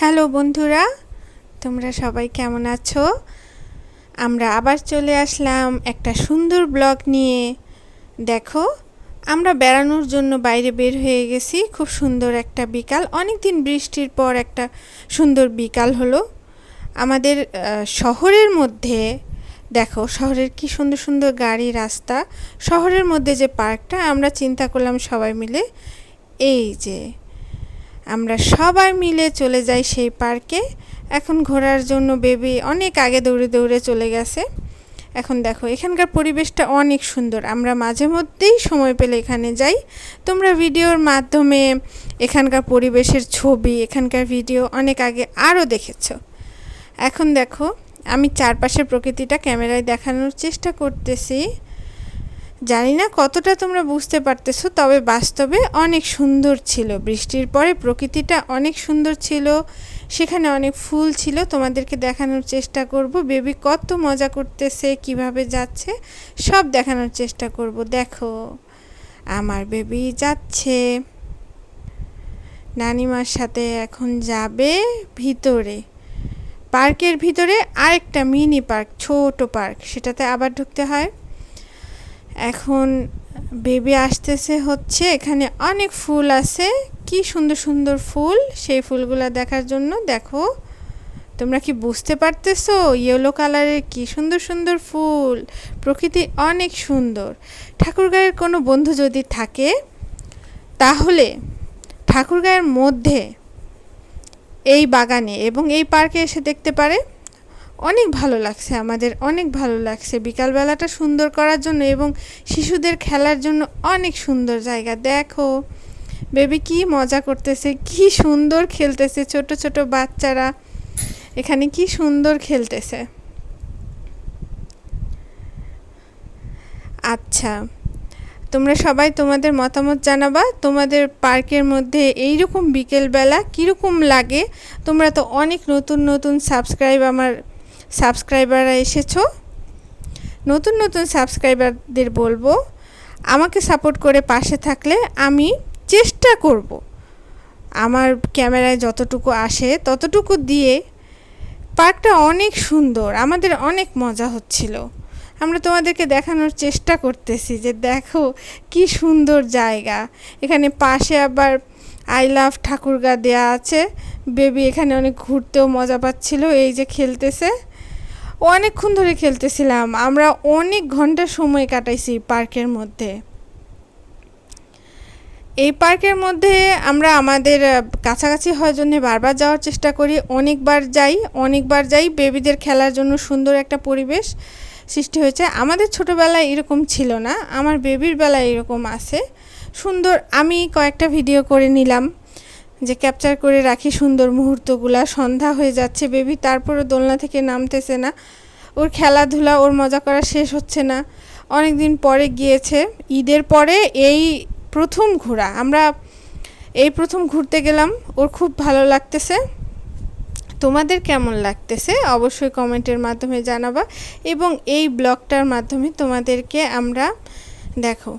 Hello বন্ধুরা, তোমরা সবাই কেমন আছো? আমরা আবার চলে আসলাম একটা সুন্দর ব্লগ নিয়ে। দেখো, আমরা বেড়ানোর জন্য বাইরে বের হয়ে গেছি, খুব সুন্দর একটা বিকাল। অনেক দিন বৃষ্টির পর একটা সুন্দর বিকাল হলো। আমাদের শহরের মধ্যে, দেখো, শহরের কি সুন্দর সুন্দর গাড়ি রাস্তা। শহরের মধ্যে যে পার্কটা, আমরা চিন্তা করলাম সবাই মিলে, এই যে আমরা সবাই মিলে চলে যাই সেই পার্কে। এখন ঘোরার জন্য বেবি অনেক আগে দৌড়ে দৌড়ে চলে গেছে। এখন দেখো, এখানকার পরিবেশটা অনেক সুন্দর। আমরা মাঝে মধ্যেই সময় পেলে এখানে যাই। তোমরা ভিডিওর মাধ্যমে এখানকার পরিবেশের ছবি, এখানকার ভিডিও অনেক আগে আরও দেখেছ। এখন দেখো, আমি চারপাশের প্রকৃতিটা ক্যামেরায় দেখানোর চেষ্টা করতেছি। জানি না কতটা তোমরা বুঝতে পারতেছো, তবে বাস্তবে অনেক সুন্দর ছিল। বৃষ্টির পরে প্রকৃতিটা অনেক সুন্দর ছিল, সেখানে অনেক ফুল ছিল। তোমাদেরকে দেখানোর চেষ্টা করব, বেবি কত মজা করতেছে, কীভাবে যাচ্ছে, সব দেখানোর চেষ্টা করব। দেখো, আমার বেবি যাচ্ছে। নানিমার সাথে এখন যাবে ভিতরে। পার্কের ভিতরে আরেকটা মিনি পার্ক, ছোট পার্ক, সেটাতে আবার ঢুকতে হয়। এখন বেবি আসতেছে হচ্ছে, এখানে অনেক ফুল আছে। কি সুন্দর সুন্দর ফুল, সেই ফুলগুলো দেখার জন্য দেখো। তোমরা কি বুঝতে পারতেছো? ইয়েলো কালারের কি সুন্দর সুন্দর ফুল, প্রকৃতি অনেক সুন্দর। ঠাকুরগাঁয়ের কোনো বন্ধু যদি থাকে, তাহলে ঠাকুরগাঁয়ের মধ্যে এই বাগানে এবং এই পার্কে এসে দেখতে পারে। অনেক ভালো লাগছে আমাদের, অনেক ভালো লাগছে। বিকালবেলাটা সুন্দর করার জন্য এবং শিশুদের খেলার জন্য অনেক সুন্দর জায়গা। দেখো, বেবি কি মজা করতেছে, কি সুন্দর খেলতেছে, ছোট ছোট বাচ্চারা এখানে কি সুন্দর খেলতেছে। আচ্ছা তোমরা সবাই তোমাদের মতামত জানাবা। তোমাদের পার্কের মধ্যে এইরকম বিকেলবেলা কীরকম লাগে? তোমরা তো অনেক নতুন নতুন সাবস্ক্রাইব আমার সাবস্ক্রাইবাররা এসেছ? নতুন নতুন সাবস্ক্রাইবারদের বলব, আমাকে সাপোর্ট করে পাশে থাকলে আমি চেষ্টা করব। আমার ক্যামেরায় যতটুকু আসে ততটুকু দিয়ে পার্কটা অনেক সুন্দর, আমাদের অনেক মজা হচ্ছিল। আমরা তোমাদেরকে দেখানোর চেষ্টা করতেছি যে দেখো কি সুন্দর জায়গা। এখানে পাশে আবার আই লাভ ঠাকুরগা দেয়া আছে। বেবি এখানে অনেক ঘুরতেও মজা পাচ্ছিল, এই যে খেলতেছে। অনেকক্ষণ ধরে খেলতেছিলাম। আমরা অনেক ঘণ্টা সময় কাটাইছি পার্কের মধ্যে। এই পার্কের মধ্যে আমরা আমাদের কাছাকাছি হওয়ার জন্য বারবার যাওয়ার চেষ্টা করি। অনেকবার যাই অনেকবার যাই। বেবিদের খেলার জন্য সুন্দর একটা পরিবেশ সৃষ্টি হয়েছে। আমাদের ছোটোবেলায় এরকম ছিল না। আমার বেবির বেলায় এরকম আছে। সুন্দর, আমি কয়েকটা ভিডিও করে নিলাম। যে ক্যাপচার করে রাখি সুন্দর মুহূর্তগুলা, সন্ধ্যা হয়ে যাচ্ছে, বেবি তারপরে দোলনা থেকে নামতেছে না। ওর খেলাধুলা, ওর মজা করা শেষ হচ্ছে না। অনেক দিন পরে গিয়েছে। ঈদের পরে এই প্রথম ঘোরা। আমরা এই প্রথম ঘুরতে গেলাম। ওর খুব ভালো লাগতেছে। তোমাদের কেমন লাগতেছে? অবশ্যই কমেন্টের মাধ্যমে জানাবা। এবং এই ব্লগটার মাধ্যমে তোমাদেরকে আমরা দেখো।